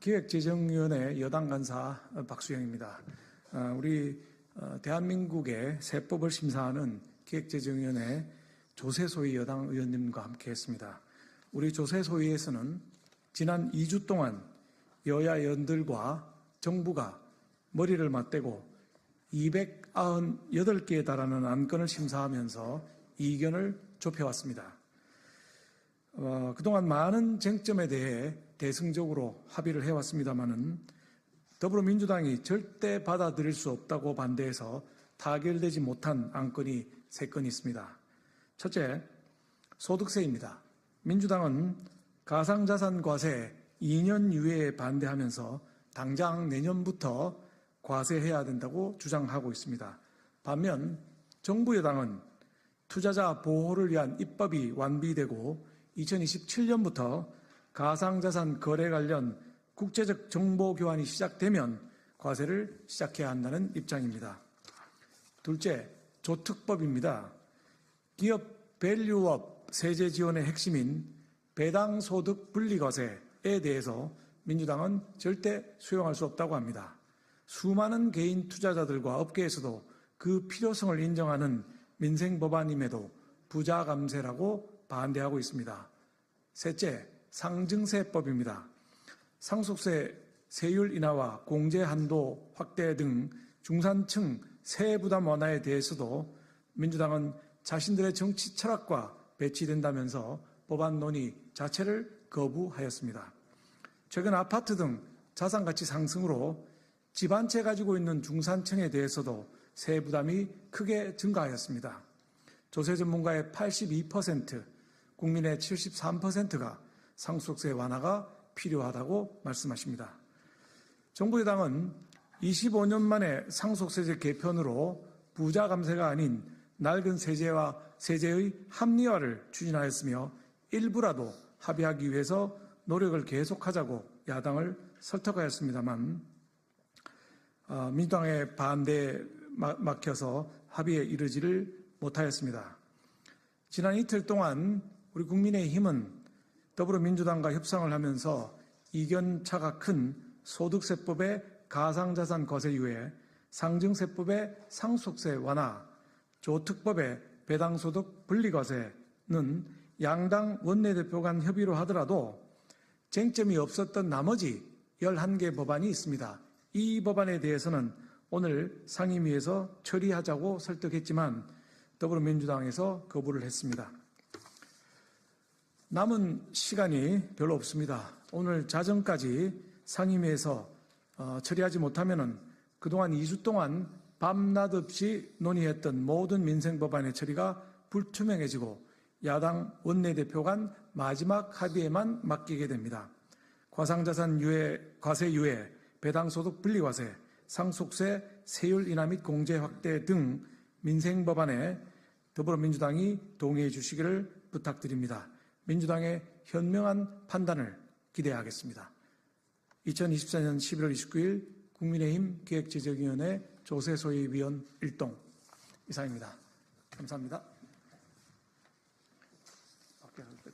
기획재정위원회 여당 간사 박수영입니다. 어, 우리 어, 대한민국의 세법을 심사하는 기획재정위원회 조세소위 여당 의원님과 함께 했습니다. 우리 조세소위에서는 지난 2주 동안 여야 연들과 정부가 머리를 맞대고 298개에 달하는 안건을 심사하면서 이견을 좁혀왔습니다. 어, 그동안 많은 쟁점에 대해 대승적으로 합의를 해왔습니다마는 더불어민주당이 절대 받아들일 수 없다고 반대해서 타결되지 못한 안건이 세 건이 있습니다. 첫째, 소득세입니다. 민주당은 가상자산 과세 2년 유예에 반대하면서 당장 내년부터 과세해야 된다고 주장하고 있습니다. 반면 정부 여당은 투자자 보호를 위한 입법이 완비되고 2027년부터 가상자산 거래 관련 국제적 정보 교환이 시작되면 과세를 시작해야 한다는 입장입니다. 둘째, 조특법입니다. 기업 밸류업 세제 지원의 핵심인 배당 소득 분리과세에 대해서 민주당은 절대 수용할 수 없다고 합니다. 수많은 개인 투자자들과 업계에서도 그 필요성을 인정하는 민생 법안임에도 부자 감세라고 반대하고 있습니다. 셋째, 상증세법입니다. 상속세 세율 인하와 공제 한도 확대 등 중산층 세부 부담 완화에 대해서도 민주당은 자신들의 정치 철학과 배치된다면서 법안 논의 자체를 거부하였습니다. 최근 아파트 등 자산 가치 상승으로 집 한 채 가지고 있는 중산층에 대해서도 세 부담이 크게 증가하였습니다. 조세 전문가의 82%, 국민의 73%가 상속세 완화가 필요하다고 말씀하십니다. 정부 여당은 25년 만에 상속세제 개편으로 부자 감세가 아닌 낡은 세제와 세제의 합리화를 추진하였으며 일부라도 합의하기 위해서 노력을 계속하자고 야당을 설득하였습니다만 어, 민주당의 반대에 막혀서 합의에 이르지를 못하였습니다. 지난 이틀 동안 우리 국민의힘은 더불어민주당과 협상을 하면서 이견차가 큰 소득세법의 가상자산 거세 유예, 상증세법의 상속세 완화, 조특법의 배당소득 분리과세는 양당 원내대표 간 협의로 하더라도 쟁점이 없었던 나머지 11개 법안이 있습니다. 이 법안에 대해서는 오늘 상임위에서 처리하자고 설득했지만 더불어민주당에서 거부를 했습니다. 남은 시간이 별로 없습니다. 오늘 자정까지 상임위에서 어, 처리하지 못하면 그동안 2주 동안 밤낮 없이 논의했던 모든 민생 법안의 처리가 불투명해지고 야당 원내대표 간 마지막 합의에만 맡기게 됩니다. 과상자산 유예, 과세 유예, 배당소득 분리과세, 상속세 세율 인하 및 공제 확대 등 민생 법안에 더불어민주당이 동의해 주시기를 부탁드립니다. 민주당의 현명한 판단을 기대하겠습니다. 2024년 11월 29일 국민의힘 기획재정위원회 조세소위 위원 1동 이상입니다. 감사합니다. 밖에 할 때,